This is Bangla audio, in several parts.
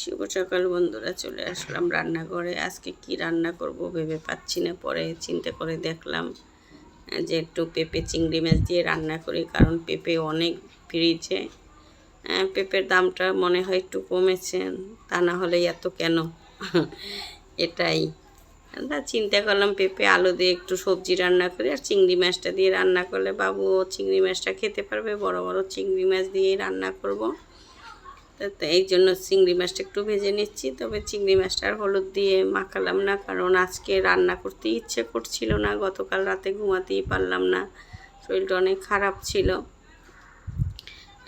শুভ সকাল বন্ধুরা, চলে আসলাম রান্নাঘরে। আজকে কি রান্না করব ভেবে পাচ্ছি না, পরে চিন্তা করে দেখলাম যে একটু পেঁপে চিংড়ি মাছ দিয়ে রান্না করি, কারণ পেঁপে অনেক ফ্রিজে। পেঁপের দামটা মনে হয় একটু কমেছে, তা না হলে এত কেন? এটাই। তা চিন্তা করলাম পেঁপে আলু দিয়ে একটু সবজি রান্না করি, আর চিংড়ি মাছটা দিয়ে রান্না করলে বাবু চিংড়ি মাছটা খেতে পারবে, বড় বড় চিংড়ি মাছ দিয়েই রান্না করব। তা এই জন্য চিংড়ি মাছটা একটু ভেজে নিচ্ছি। তবে চিংড়ি মাছটা আর হলুদ দিয়ে মাখালাম না কারণ আজকে রান্না করতে ইচ্ছে করছিল না গতকাল রাতে ঘুমাতেই পারলাম না শরীরটা অনেক খারাপ ছিল।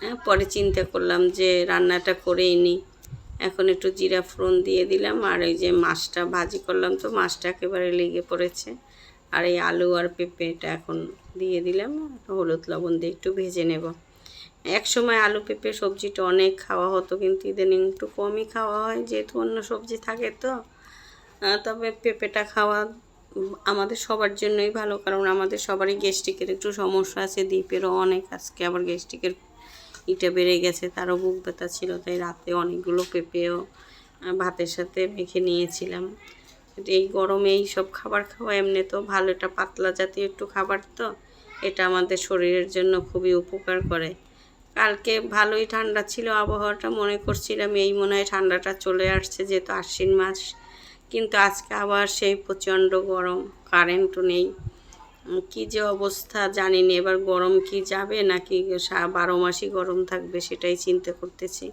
হ্যাঁ, পরে চিন্তা করলাম যে রান্নাটা করেই নিই এখন একটু জিরা ফোড়ন দিয়ে দিলাম আর এই যে মাছটা ভাজি করলাম তো মাছটা একেবারে লেগে পড়েছে। আর এই আলু আর পেঁপেটা এখন দিয়ে দিলাম হলুদ লবণ দিয়ে একটু ভেজে নেব। এক সময় আলু পেঁপে সবজিটা অনেক খাওয়া হতো, কিন্তু ইদানিং একটু কমই খাওয়া হয়, যেহেতু অন্য সবজি থাকে তো। তবে পেঁপেটা খাওয়া আমাদের সবার জন্যই ভালো, কারণ আমাদের সবারই গ্যাস্ট্রিকের একটু সমস্যা আছে, দ্বীপেরও অনেক আজকে আবার গ্যাস্ট্রিকের ইটা বেড়ে গেছে, তারও বুক ব্যথা ছিল, তাই রাতে অনেকগুলো পেঁপেও ভাতের সাথে মেখে নিয়েছিলাম। এই গরমে এই সব খাবার খাওয়া এমনি তো ভালো, এটা পাতলা জাতীয় একটু খাবার তো, এটা আমাদের শরীরের জন্য খুবই উপকার করে। কালকে ভালোই ঠান্ডা ছিল, আবহাওয়াটা মনে করছিলাম এই মনে হয় ঠান্ডাটা চলে আসছে যেহেতু আশ্বিন মাস। কিন্তু আজকে আবার সেই প্রচণ্ড গরম, কারেন্টও নেই। কি যে অবস্থা জানি না এবার গরম কি যাবে নাকি বারো মাসই গরম থাকবে সেটাই চিন্তা করতেছি।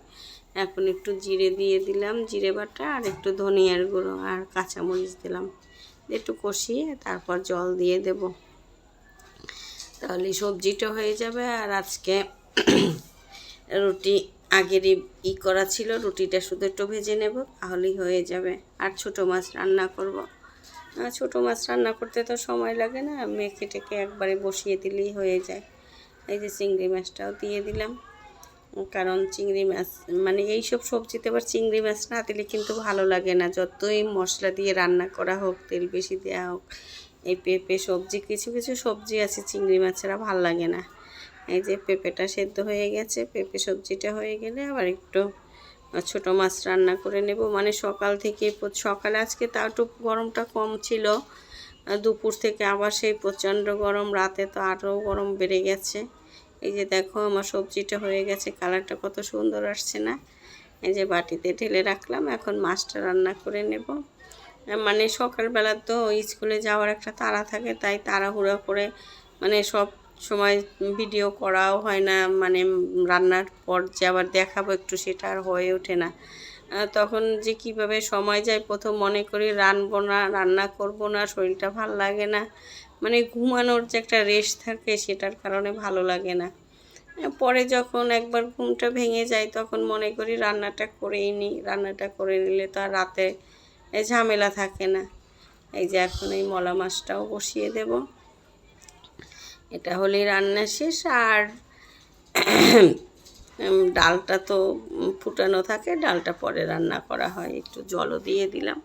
এখন একটু জিরে দিয়ে দিলাম, জিরে বাটা আর একটু ধনিয়ার গুঁড়ো আর কাঁচামরিচ দিলাম। একটু কষিয়ে তারপর জল দিয়ে দেব। তাহলে সবজিটা হয়ে যাবে আর আজকে রুটি আগেরই ই করা ছিল, রুটিটা শুধু একটু ভেজে নেব, তাহলেই হয়ে যাবে। আর ছোটো মাছ রান্না করব। ছোটো মাছ রান্না করতে তো সময় লাগে না, মেখে টেকে একবারে বসিয়ে দিলেই হয়ে যায়। এই যে চিংড়ি মাছটাও দিয়ে দিলাম। কারণ চিংড়ি মাছ মানে এইসব সবজিতে আবার চিংড়ি মাছ না দিলে কিন্তু ভালো লাগে না। যতই মশলা দিয়ে রান্না করা হোক, তেল বেশি দেওয়া হোক, এই পেঁপে সবজি, কিছু কিছু সবজি আছে চিংড়ি মাছেরা ভালো লাগে না। এই যে পেঁপেটা সেদ্ধ হয়ে গেছে, পেঁপে সবজিটা হয়ে গেলে আবার একটু ছোট মাছ রান্না করে নেব। মানে সকাল থেকে সকালে আজকে তাও একটু গরমটা কম ছিল। দুপুর থেকে আবার সেই প্রচণ্ড গরম, রাতে তো আরও গরম বেড়ে গেছে। এই যে দেখো আমার সবজিটা হয়ে গেছে, কালারটা কত সুন্দর আসছে না? এই যে বাটিতে ঢেলে রাখলাম, এখন মাছটা রান্না করে নেব। মানে সকালবেলা তো স্কুলে যাওয়ার একটা তাড়া থাকে, তাই তাড়াহুড়া করে মানে সব সময় ভিডিও করাও হয় না মানে রান্নার পর যে আবার দেখাবো একটু সেটা আর হয়ে ওঠে না। তখন যে কীভাবে সময় যায়, প্রথম মনে করি রানবো না, রান্না করব না, শরীরটা ভালো লাগে না। মানে ঘুমানোর যে একটা রেস্ট থাকে সেটার কারণে ভালো লাগে না। পরে যখন একবার ঘুমটা ভেঙে যায়, তখন মনে করি রান্নাটা করেই নিই রান্নাটা করে নিলে তো আর রাতে ঝামেলা থাকে না। এই যে এখন এই মলা মাছটাও বসিয়ে দেব। এটা হলেই রান্না শেষ আর ডালটা তো ফুটানো থাকে, ডালটা পরে রান্না করা হয়। একটু জলও দিয়ে দিলাম।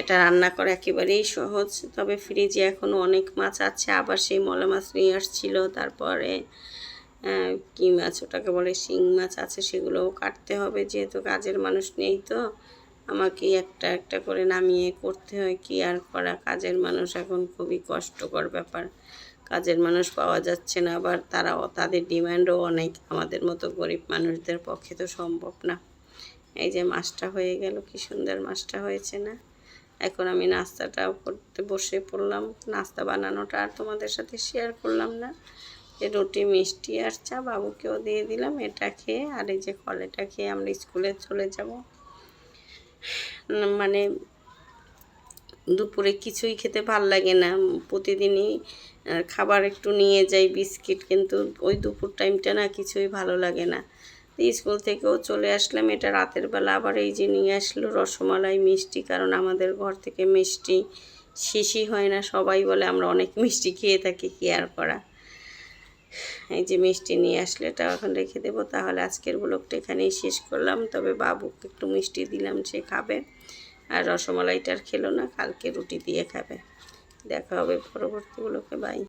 এটা রান্না করা একেবারেই সহজ, তবে ফ্রিজে এখনও অনেক মাছ আছে, আবার সেই মলা মাছ নিয়ে আসছিল, তারপরে কী মাছ ওটাকে বলে শিং মাছ আছে, সেগুলোও কাটতে হবে, যেহেতু কাজের মানুষ নেই তো। আমাকেই একটা একটা করে নামিয়ে করতে হয়। কি আর করা? কাজের মানুষ এখন খুবই কষ্টকর ব্যাপার। কাজের মানুষ পাওয়া যাচ্ছে না, আবার তারাও, তাদের ডিমান্ডও অনেক। আমাদের মতো গরিব মানুষদের পক্ষে তো সম্ভব না। এই যে মাছটা হয়ে গেল, কি সুন্দর মাছটা হয়েছে না? এখন আমি নাস্তাটাও করতে বসে পড়লাম। নাস্তা বানানোটা আর তোমাদের সাথে শেয়ার করলাম না। যে রুটি, মিষ্টি আর চা বাবুকেও দিয়ে দিলাম। এটা খেয়ে আর এই যে কলেটা খেয়ে আমরা স্কুলে চলে যাব। মানে দুপুরে কিছুই খেতে ভালো লাগে না। প্রতিদিনই খাবার একটু নিয়ে যাই, বিস্কিট, কিন্তু ওই দুপুর টাইমটা না কিছুই ভালো লাগে না। স্কুল থেকেও চলে আসলাম, এটা রাতের বেলা আবার এই যে নিয়ে আসলো রসমালাই, মিষ্টি, কারণ আমাদের ঘর থেকে মিষ্টি শেষই হয় না, সবাই বলে আমরা অনেক মিষ্টি খেয়ে থাকি কেয়ার করা। এই যে মিষ্টি নিয়ে আসলে এটাও এখন রেখে দেবো। তাহলে আজকের ব্লগটা এখানেই শেষ করলাম। তবে বাবুকে একটু মিষ্টি দিলাম, সে খাবে। আর রসমালাইটা আর খেলো না, কালকে রুটি দিয়ে খাবে। দেখা হবে পরবর্তী ব্লকে বাই।